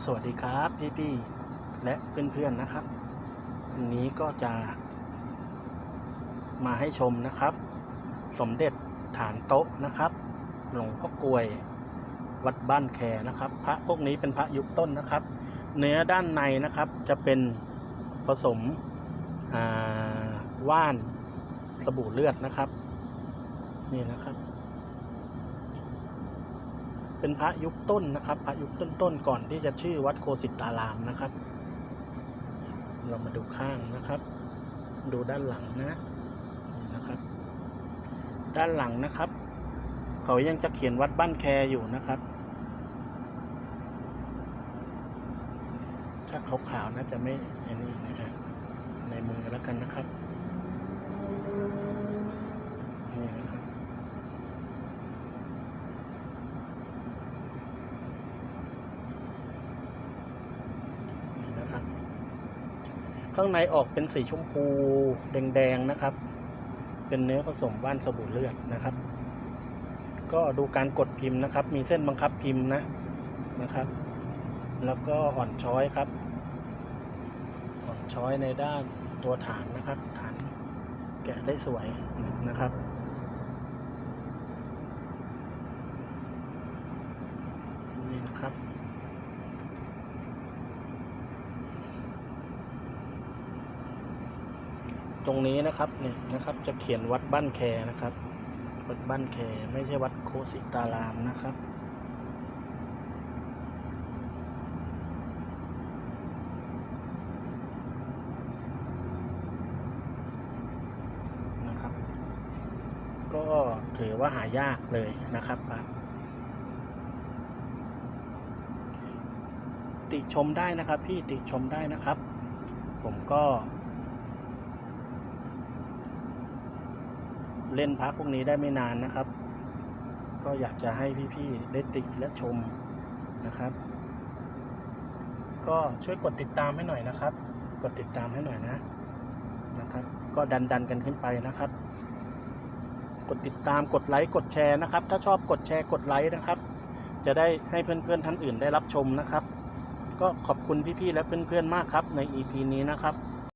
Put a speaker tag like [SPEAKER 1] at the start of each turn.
[SPEAKER 1] สวัสดีครับพี่ๆและเพื่อนๆนะครับวันนี้ก็จะ มาให้ชมนะครับ สมเด็จฐานโต๊ะนะครับ หลวงพ่อกลวยวัดบ้านแคนะครับ พระพวกนี้เป็นพระยุคต้นนะครับ เนื้อด้านในนะครับจะเป็นผสมว่านสบู่เลือดนะครับ นี่นะครับ เป็นพระยุคต้นนะครับ พระยุคต้นๆก่อนที่จะชื่อวัดโคสิตารามนะครับ เรามาดูข้างนะครับ ดูด้านหลังนะนี่นะครับ ด้านหลังนะครับ เขายังจะเขียนวัดบ้านแคอยู่นะครับ ถ้าขาวๆน่าจะไม่อันนี้นะครับในมือแล้วกันนะครับนี่นะครับ นี่นะครับ ข้างในออกเป็นสีชมพูแดงๆนะครับ เป็นเนื้อผสมว่านสบู่เลือดนะครับ ก็ดูการกดพิมพ์นะครับ มีเส้นบังคับพิมพ์นะนะครับ แล้วก็อ่อนช้อยครับ อ่อนช้อยในด้านตัวฐานนะครับ ฐานแกะได้สวยนะครับนี่นะครับ ตรงนี้นะครับเนี่ยนะครับจะเขียนวัดบ้านแคนะครับ วัดบ้านแคไม่ใช่วัดโคสิตารามนะครับนะครับ ก็ถือว่าหายากเลยนะครับพระติชมได้นะครับ พี่ติชมได้นะครับ ผมก็ เล่นพักพวกนี้ได้ไม่นานนะครับ ก็อยากจะให้พี่ๆได้ติและชมนะครับ ก็ช่วยกดติดตามให้หน่อยนะครับ กดติดตามให้หน่อยนะนะครับ ก็ดันดันกันขึ้นไปนะครับ กดติดตามกดไลค์กดแชร์นะครับ ถ้าชอบกดแชร์กดไลค์นะครับ จะได้ให้เพื่อนๆท่านอื่นได้รับชมนะครับ ก็ขอบคุณพี่ๆและเพื่อนๆมากครับใน EP นี้นะครับ